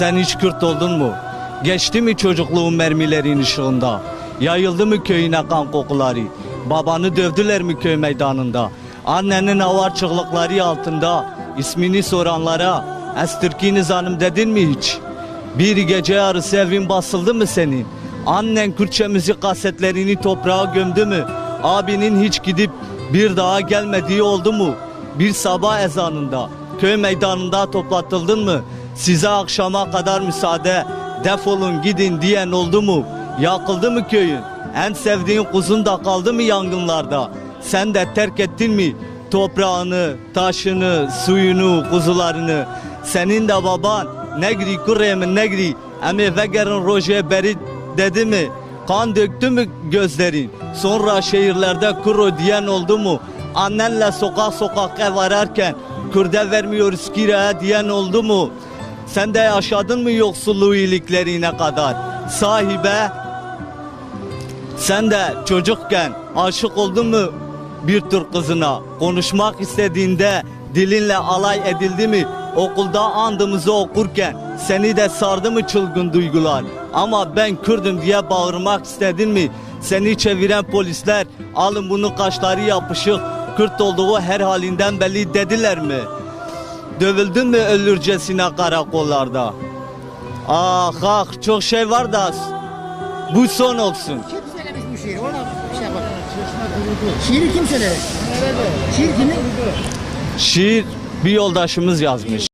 Sen hiç Kürt oldun mu? Geçti mi çocukluğun mermilerin ışığında? Yayıldı mı köyüne kan kokuları? Babanı dövdüler mi köy meydanında? Annenin avar çığlıkları altında ismini soranlara Estürkiniz hanım dedin mi hiç? Bir gece yarısı evin basıldı mı senin? Annen Kürtçe müzik kasetlerini toprağa gömdü mü? Abinin hiç gidip bir daha gelmediği oldu mu? Bir sabah ezanında köy meydanında toplatıldın mı? Size akşama kadar müsaade defolun gidin diyen oldu mu? Yakıldı mı köyün? En sevdiğin kuzun da kaldı mı yangınlarda? Sen de terk ettin mi toprağını, taşını, suyunu, kuzularını? Senin de baban negri kuremin negri emi vegerin roje beri dedi mi? Kan döktü mü gözlerin? Sonra şehirlerde kuro diyen oldu mu? Annenle sokak sokak ev ararken Kürde vermiyoruz kiraya diyen oldu mu? Sen de yaşadın mı yoksulluğu iyiliklerine kadar? Sahibe sen de çocukken aşık oldun mu bir Türk kızına? Konuşmak istediğinde dilinle alay edildi mi? Okulda andımızı okurken seni de sardı mı çılgın duygular? Ama ben Kürdüm diye bağırmak istedin mi? Seni çeviren polisler alın bunu kaşları yapışık Kürt olduğu her halinden belli dediler mi? Dövüldün mü ölürcesine karakollarda? Ah ah çok şey var da bu son olsun. Kim söylemiş bu şiiri? Ona bir şey bak. Şiiri kim söyledi? Şiir kimin? Şiir bir yoldaşımız yazmış.